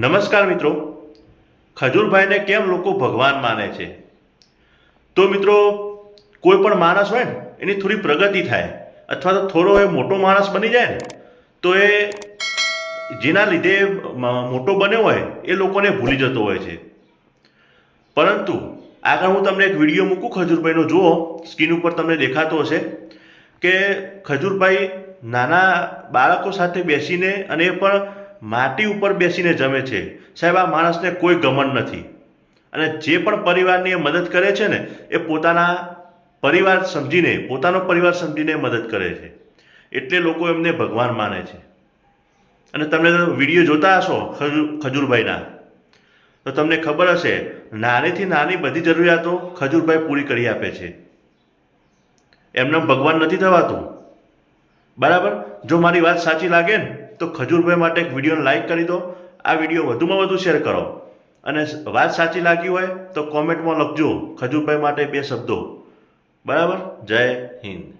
નમસ્કાર મિત્રો. ખજૂરભાઈને કેમ લોકો ભગવાન માને છે? તો મિત્રો, કોઈ પણ માણસ હોય ને, એની થોડી પ્રગતિ થાય, અથવા તો થોડો એ મોટો માણસ બની જાય ને, તો એ જેના લીધે મોટો બન્યો હોય, એ લોકોને ભૂલી જતો હોય છે. પરંતુ, આગળ હું તમને એક વીડિયો મૂકું, ખજૂરભાઈનો જુઓ, સ્ક્રીન ઉપર તમને દેખાતો હશે, કે ખજૂરભાઈ નાના બાળકો સાથે બેસીને અને એ પણ માટી ઉપર બેસીને જમે છે. સાહેબ, આ માણસને કોઈ ગમન નથી. અને જે પણ પરિવારની એ મદદ કરે છે ને, એ પોતાના પરિવાર સમજીને, પોતાનો પરિવાર સમજીને મદદ કરે છે. એટલે લોકો એમને ભગવાન માને છે. અને તમે વીડિયો જોતા હશો ખજૂર ખજૂરભાઈના. તો તમને ખબર હશે, નાનીથી નાની બધી જરૂરિયાતો ખજૂરભાઈ પૂરી કરી આપે છે. એમને ભગવાન નથી થવાતું. બરાબર? જો મારી વાત સાચી લાગે ને તો ખજૂરભાઈ માટે એક વિડીયોને લાઇક કરી દો. આ વીડિયો વધુમાં વધુ શેર કરો. અને વાત સાચી લાગી હોય તો કોમેન્ટમાં લખજો ખજૂરભાઈ માટે બે શબ્દો. બરાબર? જય હિન્દ.